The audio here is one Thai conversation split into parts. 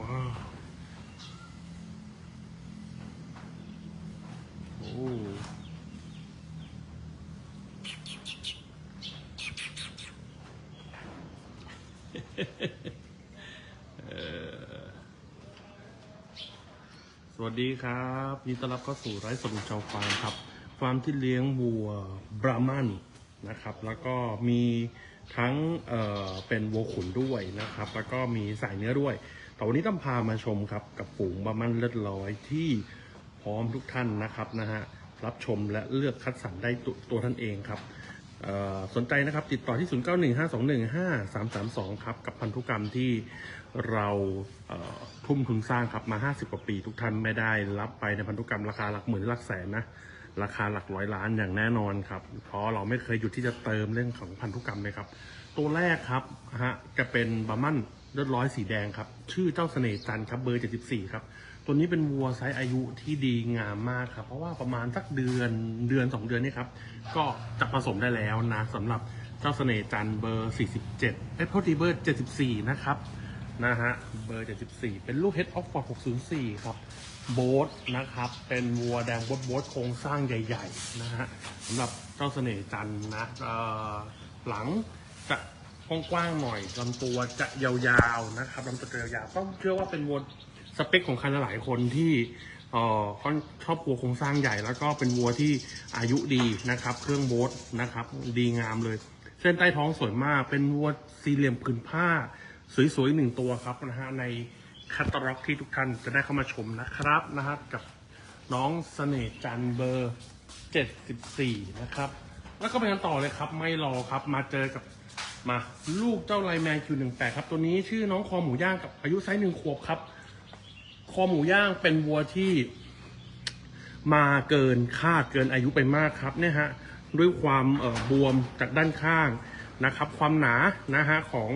ว้าว โอ้สวัสดีครับยินดีต้อนรับเข้าสู่ไร้สดของชาวฟาร์มครับ ฟาร์มที่เลี้ยงวัวบรามันนะครับ แล้วก็มี ทั้งเอ่อเป็นวัวขุนด้วยนะครับ แล้วก็มีสายเนื้อด้วย แต่วันนี้ต้องพามาชมครับกับฝูงบรามันเลือดลอยที่พร้อมทุกท่านนะครับนะฮะรับชมและเลือกคัดสรรได้ตัวตัวท่านเองครับสนใจนะครับติดต่อที่ 0915215332 ครับ กับพันธุกรรมที่เราเทุ่มทุนสร้างครับมา 50 กว่าปี ทุกท่านไม่ได้รับไปในพันธุกรรมราคาหลักหมื่นหลักแสนนะ ราคาหลักร้อยล้านอย่างแน่นอนครับ เพราะเราไม่เคยหยุดที่จะเติมเรื่องของพันธุกรรมเลยครับ ตัวแรกครับนะฮะจะเป็นบามันเลือดร้อยสีแดงครับ ชื่อเจ้าเสน่ห์จันครับเบอร์ 74 ครับ ตัวนี้เป็นวัวไซส์อายุที่ดีงามมากครับ เพราะว่าประมาณสักเดือนเดือน 2 เดือนนี่ครับ ก็จะผสมได้แล้วนะสำหรับเจ้าเสน่ห์จันเบอร์ 47เอ้ยโทษทีเบอร์ 74 นะครับนะฮะเบอร์ 74 เป็นลูก Head of Ford 604 ครับ โบ๊ทนะครับ เป็นวัวแดงโบ๊ทโบ๊ทโครงสร้างใหญ่ๆนะฮะสำหรับเจ้าเสน่ห์จันทร์นะหลังจะกว้างๆหน่อยลำตัวจะยาวๆนะครับลำตัวจะยาวๆต้องเชื่อว่าเป็นวัวสเปคของใครหลายๆคนที่เอ่อค่อนชอบวัวโครงสร้างใหญ่ แล้วก็เป็นวัวที่อายุดีนะครับ เครื่องโบ๊ทนะครับ ดีงามเลย เส้นใต้ท้องสวยมาก เป็นวัวสี่เหลี่ยมผืนผ้า สวยๆหนึ่งตัวครับนะฮะใน คัตตล็อกที่ทุกท่านจะได้เข้ามาชมนะครับนะฮะกับน้องเสน่ห์จันทร์เบอร์ 74 นะครับ แล้วก็ไปกันต่อเลยครับ ไม่รอครับมาเจอกับมาลูกเจ้าไลแมนคิวหนึ่งแปดครับ ตัวนี้ชื่อน้องคอหมูย่างกับอายุไซส์หนึ่งขวบครับ คอหมูย่างเป็นวัวที่มาเกินคาดเกินอายุไปมากครับเนี่ยฮะด้วยความเอ่อบวมจากด้านข้างนะครับ ความหนานะฮะของ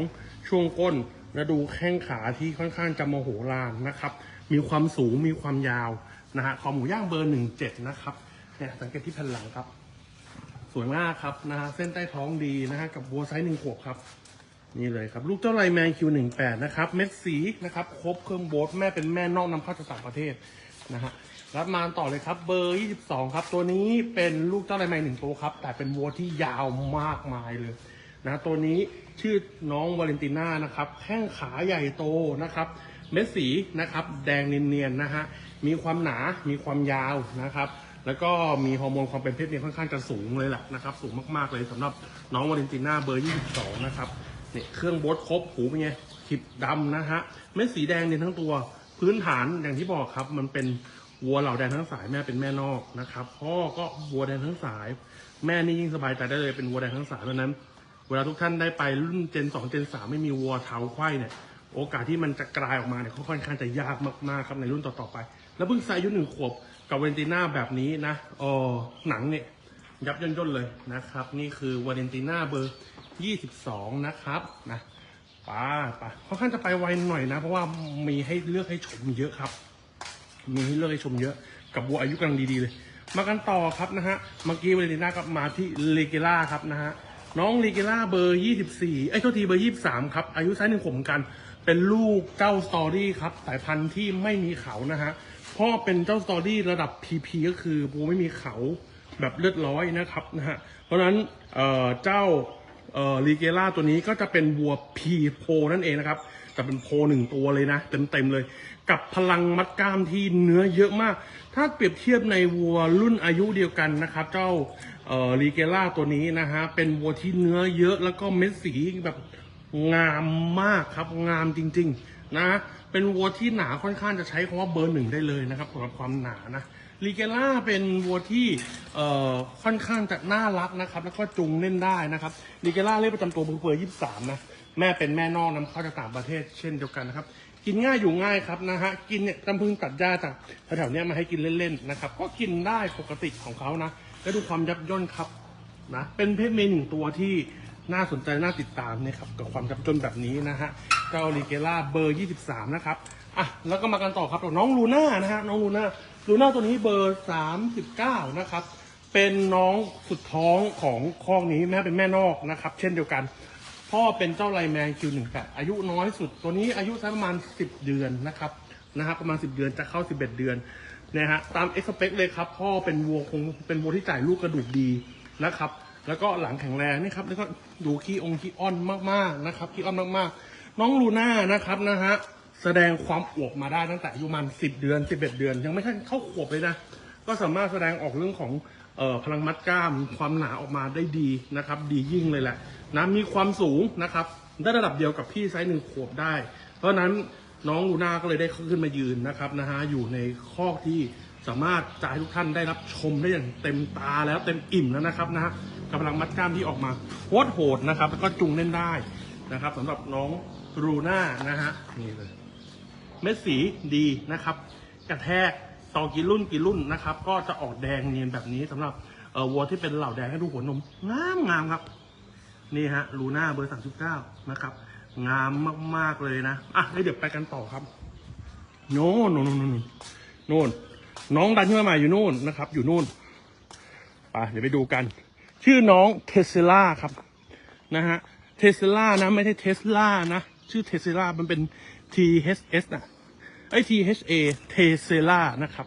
ช่วงก้น และดูแข้งขาที่ค่อนข้างจะโมโหลานนะครับ มีความสูงมีความยาวนะฮะคอหมูย่างเบอร์หนึ่งเจ็ดนะครับเนี่ยสังเกตที่แผ่นหลังครับ สวยมากครับนะฮะเส้นใต้ท้องดีนะฮะกับวัวไซส์หนึ่งขวบครับ นี่เลยครับ ลูกเจ้าไลแมนคิวหนึ่งแปดนะครับ เม็ดสีนะครับครบเครื่องโบสแม่เป็นแม่นอกนำเข้าจากต่างประเทศนะฮะรับมาต่อเลยครับ เบอร์ 22 ครับ ตัวนี้เป็นลูกเจ้าไลแมนหนึ่งตัวครับ แต่เป็นวัวที่ยาวมากมายเลย นะตัวนี้ชื่อน้องวาเลนติน่านะครับแข้งขาใหญ่โตนะครับ เม็ดสีนะครับ แดงเนียนๆนะฮะมีความหนา มีความยาวนะครับ แล้วก็มีฮอร์โมนความเป็นเพศเนี่ยค่อนข้างจะสูงเลยแหละนะครับ สูงมากๆเลยสำหรับน้องวาเลนติน่าเบอร์ 22 นะครับเนี่ยเครื่องบดครบหูเป็นไงขีดดำนะฮะเม็ดสีแดงเนี่ยทั้งตัวพื้นฐานอย่างที่บอกครับ มันเป็นวัวเหล่าแดงทั้งสายแม่เป็นแม่นอกนะครับ พ่อก็วัวแดงทั้งสาย แม่นี่ยิ่งสบายใจได้เลยเป็นวัวแดงทั้งสายเพราะนั้น เวลาทุกท่านได้ไปรุ่นเจนสองเจนสามไม่มีวัวเท้าไขว้เนี่ยโอกาสที่มันจะกลายออกมาเนี่ยค่อนข้างจะยากมากๆครับในรุ่นต่อๆไป แล้วเพิ่งใส่อายุหนึ่งขวบกับเวนติน่าแบบนี้นะอ๋อหนังเนี่ยยับย่นย่นๆเลยนะครับ นี่คือวาเลนติน่าเบอร์ 22 นะครับนะป้าป้าค่อนข้างจะไปไวหน่อยนะ เพราะว่ามีให้เลือกให้ชมเยอะครับ มีให้เลือกให้ชมเยอะ กับวัวอายุกำลังดีๆเลย มากันต่อครับนะฮะเมื่อกี้วาเลนติน่าก็มาที่เลเกล่าครับนะฮะ น้องลเกล่าเบอร์ 24 ไอ้ยโทษทีเบอร์ 23 ครับ อายุไซส์หนึ่งขมกัน เป็นลูกเจ้าสตอรี่ครับ สายพันธุ์ที่ไม่มีเขานะฮะพ่อเป็นเจ้าสตอรี่ระดับ PP ก็คือวัวไม่มีเขาแบบเลือดร้อยนะครับนะฮะ เพราะฉะนั้นเอ่อเจ้าเอ่อลีเกล่าตัวนี้ก็จะเป็นวัวพีโพนั่นเองนะครับ แต่เป็นโพหนึ่งตัวเลยนะ เต็มๆเลย กับพลังมัดกล้ามที่เนื้อเยอะมาก ถ้าเปรียบเทียบในวัวรุ่นอายุเดียวกันนะครับ เจ้า เอ่อลีเกล่าตัวนี้นะฮะ เป็นวัวที่เนื้อเยอะแล้วก็เม็ดสีแบบงามมากครับ งามจริง ๆ นะ เป็นวัวที่หนาค่อนข้างจะใช้คำว่าเบอร์หนึ่งได้เลยนะครับสำหรับความหนานะลีเกล่าเป็นวัวที่เอ่อค่อนข้างจะน่ารักนะครับ แล้วก็จุงเล่นได้นะครับลีเกล่าเลขประจำตัวเบอร์ยี่สามนะแม่เป็นแม่นอกนำเข้าจากต่างประเทศเช่นเดียวกันนะครับ กินง่ายอยู่ง่ายครับนะฮะกินเนี่ยจำพึงตัดหญ้าจากแถวๆเนี้ยมาให้กินเล่นๆนะครับ ก็กินได้ปกติของเขานะ แล้วดูความยับย่นครับนะเป็นเพศเมย์หนึ่งตัวที่น่าสนใจน่าติดตามเนี่ยครับกับความยับย่นแบบนี้นะฮะเจ้าลีเกล่าเบอร์ 23 นะครับอะแล้วก็มากันต่อครับกับน้องลูน่านะฮะน้องลูน่าลูน่าตัวนี้เบอร์ 39 นะครับ เป็นน้องสุดท้องของคอกนี้แม่เป็นแม่นอกนะครับ เช่นเดียวกัน พ่อเป็นเจ้าไลแมนคิวหนึ่งแปดอายุน้อยสุดตัวนี้อายุสักประมาณสิบเดือนนะครับนะฮะประมาณสิบเดือนจะเข้าสิบเอ็ดเดือน นะฮะตามเอ็กซ์เปคเลยครับพ่อเป็นวัวคงเป็นวัวที่จ่ายลูกกระดูกดีนะครับ แล้วก็หลังแข็งแรงนี่ครับแล้วก็ดูขี้องขี้อ้อนมากๆนะครับขี้อ้อนมากๆ น้องลูน่านะครับนะฮะแสดงความอวบมาได้ตั้งแต่อายุมันสิบเดือนสิบเอ็ดเดือน ยังไม่ทันเข้าขวบเลยนะก็สามารถแสดงออกเรื่องของออพลังมัดกล้ามความหนาออกมาได้ดีนะครับ ดียิ่งเลยแหละนะมีความสูงนะครับ ได้ระดับเดียวกับพี่ไซส์หนึ่งขวบได้ เพราะนั้น น้องลูน่าก็เลยได้ขึ้นมายืนนะครับนะฮะอยู่ในคอกที่สามารถจะให้ทุกท่านได้รับชมได้อย่างเต็มตาแล้วเต็มอิ่มแล้วนะครับนะฮะกับพลังมัดกล้ามที่ออกมาโคตรโหดนะครับ แล้วก็จุงเล่นได้นะครับสำหรับน้องลูน่านะฮะนี่เลยเม็ดสีดีนะครับ กระแทกต่อกี่รุ่นกี่รุ่นนะครับ ก็จะออกแดงเนียนแบบนี้สำหรับวัวที่เป็นเหล่าแดงให้ดูหัวนมงามงามครับ นี่ฮะลูน่าเบอร์สามสิบเก้านะครับ งามมากๆเลยนะ อะเดี๋ยวไปกันต่อครับ โน่นโน่นโน่นโน่นน้องดันขึ้นมาใหม่อยู่นู่นนะครับ อยู่นู่นไปเดี๋ยวไปดูกัน ชื่อน้องเทสลาครับ นะฮะ เทสลานะ ไม่ใช่เทสลานะ ชื่อเทสลามันเป็น THS นะไอ้ THA เทสลานะครับ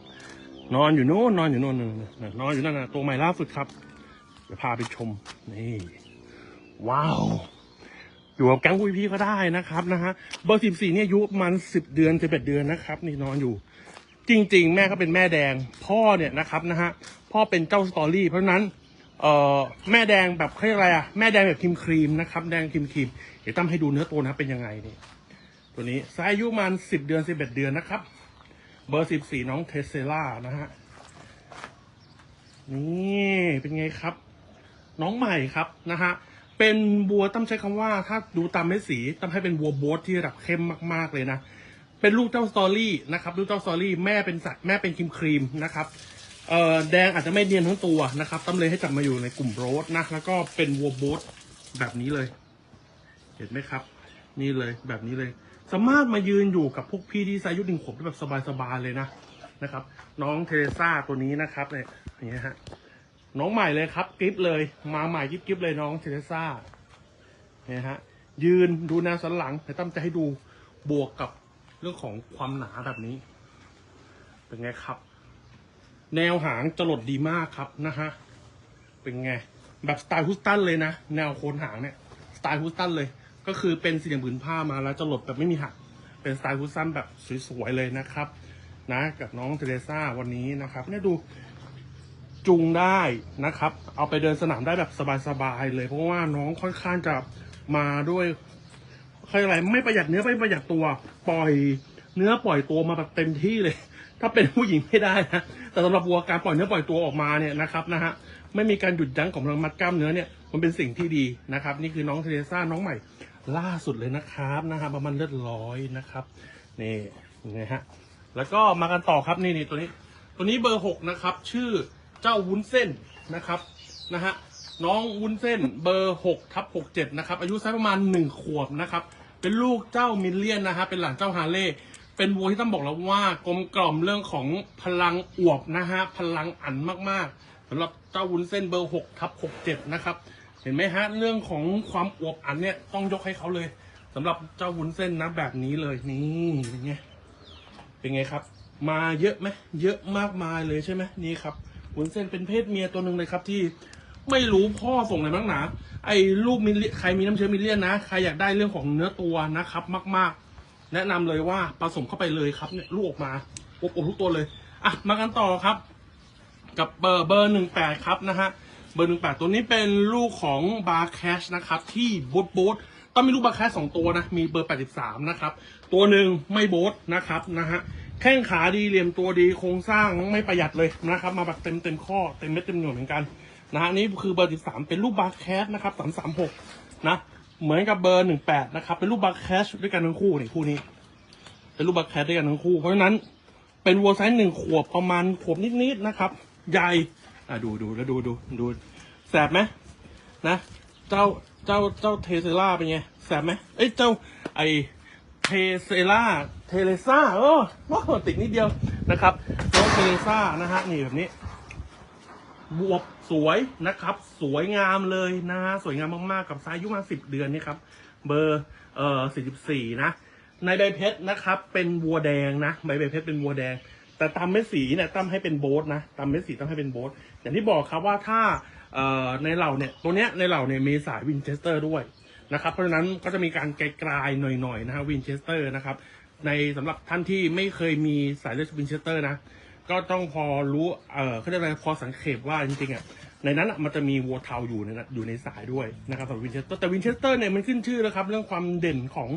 นอนอยู่โน่นนอนอยู่โน่นนนนอนอยู่นั่นนะตัวใหม่ล่าสุดครับ เดี๋ยวพาไปชม นี่ ว้าว อยู่กับแก๊งคุยพี่ก็ได้นะครับนะฮะเบอร์สิบสี่เนี่ยอายุประมาณสิบเดือนสิบเอ็ดเดือนนะครับ นี่นอนอยู่ จริง ๆ แม่ก็เป็นแม่แดงพ่อเนี่ยนะครับนะฮะพ่อเป็นเจ้าสตอรี่ เพราะนั้นเอ่อแม่แดงแบบเขาเรียกอะไรอะแม่แดงแบบครีมครีมนะครับแดงครีมครีมเดี๋ยวตั้มให้ดูเนื้อตัวนะเป็นยังไงนี่ตัวนี้ไซส์อายุมันสิบเดือนสิบเอ็ดเดือนนะครับ เบอร์สิบสี่น้องเทสเซล่านะฮะนี่เป็นไงครับ น้องใหม่ครับนะฮะ เป็นบัวต้องใช้คำว่า ถ้าดูตามเม็ดสีต้องให้เป็นบัวโบสที่ระดับเข้มมากๆเลยนะ เป็นลูกเจ้าสตอรี่นะครับลูกเจ้าสตอรี่แม่เป็นสัตว์แม่เป็นครีมครีมนะครับเอ่อแดงอาจจะไม่เนียนทั้งตัวนะครับตั้มเลยให้จับมาอยู่ในกลุ่มโรสนะแล้วก็เป็นวัวโบสแบบนี้เลย เห็นไหมครับ นี่เลยแบบนี้เลย สามารถมายืนอยู่กับพวกพี่ที่อายุหนึ่งขวบได้แบบสบายๆเลยนะนะครับ น้องเทเรซ่าตัวนี้นะครับเนี่ยอย่างเงี้ยฮะ น้องใหม่เลยครับกริฟเลย มาใหม่กิฟกิฟเลยน้องเทเรซ่าเนี่ยฮะ ยืนดูแนวสันหลังแต่ตั้มจะให้ดูบวกกับเรื่องของความหนาแบบนี้ เป็นไงครับ แนวหางจรดดีมากครับนะฮะ เป็นไง แบบสไตล์ฮุสตันเลยนะ แนวโคนหางเนี่ย สไตล์ฮุสตันเลย ก็คือเป็นสี่เหลี่ยมผืนผ้ามาแล้วจรดแบบไม่มีหัก เป็นสไตล์ฮุสตันแบบสวยๆเลยนะครับ นะ กับน้องเทเรซ่าวันนี้นะครับเนี่ยดู จูงได้นะครับ เอาไปเดินสนามได้แบบสบายๆเลย เพราะว่าน้องค่อนข้างจะมาด้วยเขาเรียกอะไรไม่ประหยัดเนื้อไม่ประหยัดตัว ปล่อยเนื้อปล่อยตัวมาแบบเต็มที่เลย ถ้าเป็นผู้หญิงไม่ได้นะแต่สำหรับวัวการปล่อยเนื้อปล่อยตัวออกมาเนี่ยนะครับนะฮะไม่มีการหยุดยั้งของพลังมัดกล้ามเนื้อเนี่ยมันเป็นสิ่งที่ดีนะครับ นี่คือน้องเทเรซ่าน้องใหม่ ล่าสุดเลยนะครับนะฮะประมาณเลือดร้อยนะครับนี่ยังไงฮะแล้วก็มากันต่อครับนี่นี่ตัวนี้ ตัวนี้เบอร์หกนะครับ ชื่อ เจ้าวุ้นเส้นนะครับนะฮะน้องวุ้นเส้นเบอร์หกทับหกเจ็ดนะครับอายุสักประมาณหนึ่งขวบนะครับเป็นลูกเจ้ามิลเลียนนะฮะเป็นหลานเจ้าฮาเล่เป็นวัวที่ต้องบอกแล้วว่ากลมกล่อมเรื่องของพลังอวบนะฮะพลังอันมากๆสำหรับเจ้าวุ้นเส้นเบอร์หกทับหกเจ็ดนะครับเห็นไหมฮะเรื่องของความอวบอันเนี่ยต้องยกให้เขาเลยสำหรับเจ้าวุ้นเส้นนะแบบนี้เลยนี่เป็นไงเป็นไงครับ มาเยอะไหมเยอะมากมายเลยใช่ไหมนี่ครับ วุ้นเส้นเป็นเพศเมียตัวหนึ่งเลยครับที่ไม่รู้พ่อส่งอะไหนบ้างหนาไอ้ลูกมิลลิใครมีน้ำเชื้อมิลเลียนนะ ใครอยากได้เรื่องของเนื้อตัวนะครับ มาก ๆ แนะนำเลยว่าผสมเข้าไปเลยครับเนี่ยลูกออกมาอบอบทุกตัวเลย อะ มากันต่อครับ กับเบอร์เบอร์หนึ่งแปดครับนะฮะ เบอร์หนึ่งแปดตัวนี้เป็นลูกของบาร์แคชนะครับ ที่โบทโบทต้องมีลูกบาร์แคชสองตัวนะ มีเบอร์แปดสิบสามนะครับ ตัวหนึ่งไม่โบทนะครับนะฮะ แข้งขาดีเหลี่ยมตัวดีโครงสร้างไม่ประหยัดเลยนะครับ มาแบบเต็มเต็มข้อเต็มเม็ดเต็มหน่วยเหมือนกันนะฮะนี่คือเบอร์สิบสามเป็นลูกบาร์แคชนะครับสามสามหกนะเหมือนกับเบอร์หนึ่งแปดนะครับเป็นลูกบาร์แคชด้วยกันทั้งคู่นี่คู่นี้ เป็นลูกบาร์แคชด้วยกันทั้งคู่ เพราะฉะนั้นเป็นวัวไซส์หนึ่งขวบประมาณขวบนิดๆนะครับ ใหญ่อะดูดูแล้วดูดูดูแสบไหมนะ เจ้าเจ้าเจ้าเทเซล่าเป็นไงแสบไหมเอ้ยเจ้าไอ เทเซล่าเทเลซ่าเออว้าวติดนิดเดียวนะครับน้องเทเลซ่านะฮะนี่แบบนี้ บวบสวยนะครับ สวยงามเลยนะฮะสวยงามมากๆกับไซส์อายุมาสิบเดือนนี่ครับ เบอร์เอ่อสี่สิบสี่นะในใบเพชรนะครับ เป็นวัวแดงนะใบใบเพชรเป็นวัวแดง แต่ตามเม็ดสีเนี่ยตั้มให้เป็นโบ๊ทนะตามเม็ดสีตั้มให้เป็นโบ๊ทอย่างที่บอกครับว่าถ้าเอ่อในเหล่าเนี่ยตัวเนี้ยในเหล่าเนี่ยมีสายวินเชสเตอร์ด้วย นะครับ เพราะฉะนั้นก็จะมีการไกลๆหน่อยๆนะฮะวินเชสเตอร์นะครับ ในสำหรับท่านที่ไม่เคยมีสายเลือดวินเชสเตอร์นะ ก็ต้องพอรู้เออเขาเรียกอะไรพอสังเขปว่าจริงๆอะในนั้นอะมันจะมีวัวเทาอยู่ในอยู่ในสายด้วยนะครับสำหรับวินเชสเตอร์แต่วินเชสเตอร์เนี่ยมันขึ้นชื่อแล้วครับ เรื่องความเด่นของ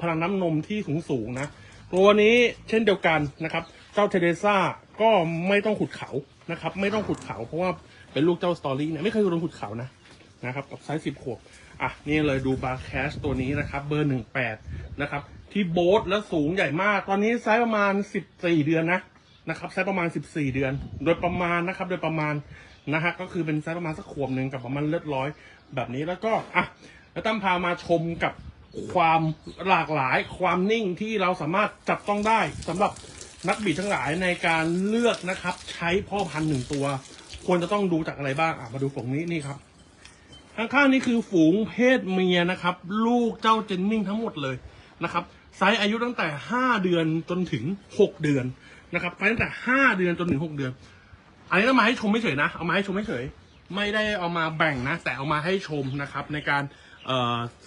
พลังน้ำนมที่สูงสูงๆนะตัวนี้เช่นเดียวกันนะครับ เจ้าเทเดซ่าก็ไม่ต้องขุดเขานะครับ ไม่ต้องขุดเขาเพราะว่าเป็นลูกเจ้าสตอรี่เนี่ยไม่เคยโดนขุดเขานะ นะครับกับไซส์สิบขวบอะนี่เลยดูบาร์แคชตัวนี้นะครับ เบอร์หนึ่งแปดนะครับ ที่โบ๊ทและสูงใหญ่มาก ตอนนี้ไซส์ประมาณสิบสี่เดือนนะนะครับไซส์ประมาณ14เดือน โดยประมาณนะครับ โดยประมาณนะฮะก็คือเป็นไซส์ประมาณสักขวบหนึ่งกับประมาณเลือดร้อย แบบนี้แล้วก็อะแล้วตั้มพามาชมกับความหลากหลายความนิ่งที่เราสามารถจับต้องได้สำหรับนักบิดทั้งหลายในการเลือกนะครับ ใช้พ่อพันธุ์หนึ่งตัว ควรจะต้องดูจากอะไรบ้างอะมาดูฝั่งนี้นี่ครับ ข้างๆนี่คือฝูงเพศเมียนะครับ ลูกเจ้าเจนนิ่งทั้งหมดเลยนะครับไซส์อายุตั้งแต่ 5 เดือนจนถึง 6 เดือนนะครับไซส์ตั้งแต่ 5 เดือนจนถึง 6 เดือน อันนี้เอามาให้ชมไม่เฉยนะ เอามาให้ชมไม่เฉย ไม่ได้เอามาแบ่งนะ แต่เอามาให้ชมนะครับ ในการ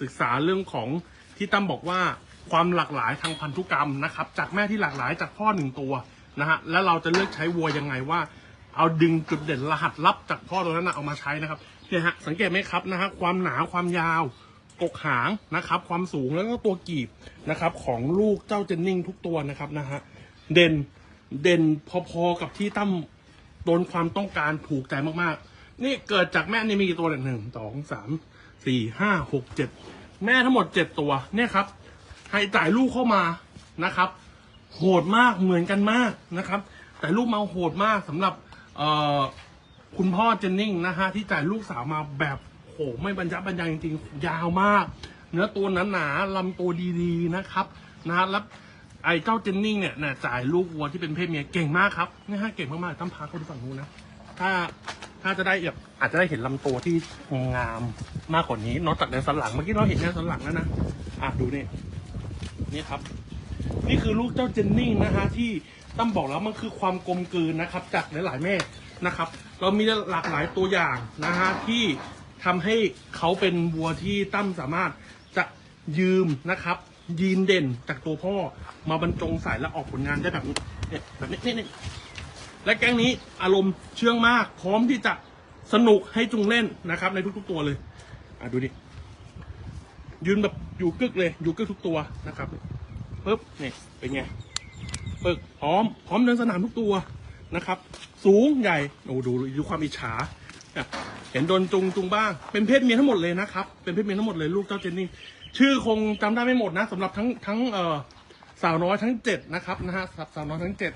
ศึกษาเรื่องของที่ตั้มบอกว่าความหลากหลายทางพันธุกรรมนะครับ จากแม่ที่หลากหลายจากพ่อหนึ่งตัวนะฮะแล้วเราจะเลือกใช้วัวยังไงว่า เอาดึงจุดเด่นรหัสลับจากพ่อตัวนั้นนะเอามาใช้นะครับเนี่ยฮะสังเกตไหมครับนะฮะความหนาความยาวกกหางนะครับ ความสูงแล้วก็ตัวกีบนะครับ ของลูกเจ้าเจนนิงทุกตัวนะครับนะฮะเด่นเด่นพอๆกับที่ตั้มโดนความต้องการถูกใจมากๆ นี่เกิดจากแม่นี่มีกี่ตัวเนี่ยหนึ่งสองสามสี่ห้าหกเจ็ดแม่ทั้งหมดเจ็ดตัวเนี่ยครับ ให้จ่ายลูกเข้ามานะครับ โหดมากเหมือนกันมากนะครับ แต่ลูกมาโหดมากสำหรับ เอ่อคุณพ่อเจนนิงนะฮะที่จ่ายลูกสาวมาแบบโหไม่บรรยับบรรยังจริงๆยาวมาก เนื้อตัวหนาๆลำตัวดีๆนะครับนะฮะแล้วไอ้เจ้าเจนนิงเนี่ยนะจ่ายลูกวัวที่เป็นเพศเมียเก่งมากครับนะฮะเก่งมากๆต้องพาเขาดูฝั่งนู้นนะถ้าถ้าจะได้แบบอาจจะได้เห็นลำตัวที่งามมากกว่านี้นอกจากในสันหลังเมื่อกี้เราเห็นในสันหลังแล้วนะอะดูนี่นี่ครับ นี่คือลูกเจ้าเจนนี่นะฮะที่ ตั้มบอกแล้วมันคือความกลมกลืนนะครับ จากหลายๆแม่นะครับ เรามีหลากหลายตัวอย่างนะฮะที่ทำให้เขาเป็นวัวที่ตั้มสามารถจะยืมนะครับ ยีนเด่นจากตัวพ่อมาบรรจงใส่และออกผลงานได้แบบนี้เนี่ยแบบนี้นี่นี่และแก๊งนี้อารมณ์เชื่องมาก พร้อมที่จะสนุกให้จุงเล่นนะครับ ในทุก ๆ ตัวเลย อะดูดิยืนแบบอยู่กึกเลย อยู่กึกทุกตัวนะครับปึ๊บนี่เป็นไง ปึกพร้อม พร้อมเดินสนามทุกตัวนะครับ สูงใหญ่โอ้ดูดูความอิจฉาเห็นโดนจุงจุงบ้าง เป็นเพศเมียทั้งหมดเลยนะครับ เป็นเพศเมียทั้งหมดเลยลูกเจ้าเจนนี่ ชื่อคงจำได้ไม่หมดนะสำหรับทั้งทั้งเอ่อสาวน้อยทั้งเจ็ดนะครับนะฮะสาวน้อยทั้งเจ็ด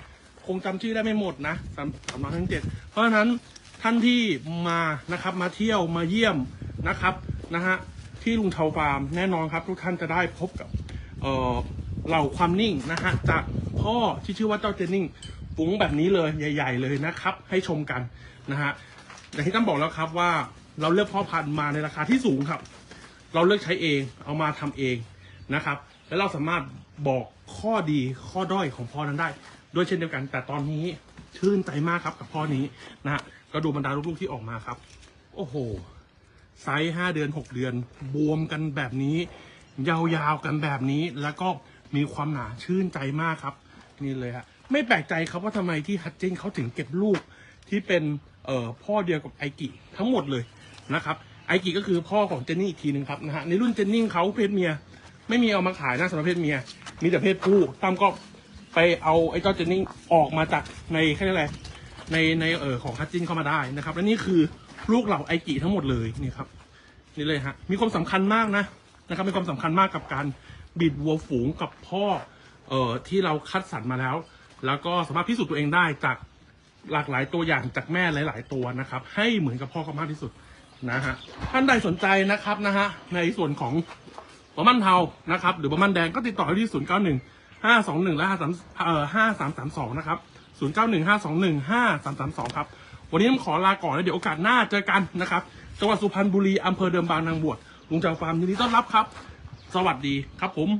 คงจำชื่อได้ไม่หมดนะสาวสาวน้อยทั้งเจ็ดเพราะฉะนั้นท่านที่มานะครับมาเที่ยวมาเยี่ยมนะครับนะฮะที่ลุงเทาฟาร์มแน่นอนครับ ทุกท่านจะได้พบกับเอ่อ เหล่าความนิ่งนะฮะจากพ่อที่ชื่อว่าเจ้าเจนนิ่งฝูงแบบนี้เลยใหญ่ ๆ เลยนะครับ ให้ชมกันนะฮะอย่างที่ตั้มบอกแล้วครับว่าเราเลือกพ่อพันธุ์มาในราคาที่สูงครับ เราเลือกใช้เองเอามาทำเองนะครับ แล้วเราสามารถบอกข้อดีข้อด้อยของพ่อนั้นได้ ด้วยเช่นเดียวกัน แต่ตอนนี้ชื่นใจมากครับกับพ่อนี้นะฮะก็ดูบรรดาลูกๆที่ออกมาครับ โอ้โหไซส์ห้าเดือนหกเดือน บวมกันแบบนี้ ยาวๆกันแบบนี้แล้วก็ มีความหนาชื่นใจมากครับ นี่เลยฮะไม่แปลกใจครับว่าทำไมที่ฮัตจินเขาถึงเก็บลูกที่เป็นเอ่อพ่อเดียวกับไอกิทั้งหมดเลยนะครับไอกิก็คือพ่อของเจนนี่อีกทีหนึ่งครับนะฮะในรุ่นเจนนี่เขาเพศเมีย ไม่มีเอามาขายนะสำหรับเพศเมีย มีแต่เพศผู้ตั้มก็ไปเอาไอ้เจ้าเจนนี่ออกมาจากในแค่อะไรในในเอ่อของฮัตจินเข้ามาได้นะครับและนี่คือลูกเหล่าไอกิทั้งหมดเลยนี่ครับนี่เลยฮะมีความสำคัญมากนะนะครับมีความสำคัญมากกับการ บิดวัวฝูงกับพ่อเอ่อที่เราคัดสรรมาแล้ว แล้วก็สามารถพิสูจน์ตัวเองได้จากหลากหลายตัวอย่างจากแม่หลาย ๆ ตัวนะครับ ให้เหมือนกับพ่อเขามากที่สุดนะฮะท่านใดสนใจนะครับนะฮะในส่วนของบะมันเทานะครับ หรือบะมันแดงก็ติดต่อได้ที่ 0 9 1 5 2 1 และ5 3เอ่อ5 3 3 2 นะครับ 0 9 1 5 2 1 5 3 3 2 ครับ วันนี้ต้องขอลาก่อนแล้วเดี๋ยวโอกาสหน้าเจอกันนะครับจังหวัดสุพรรณบุรีอำเภอเดิมบางนางบวชลุงเจ้าฟาร์มยินดีต้อนรับครับ สวัสดีครับผม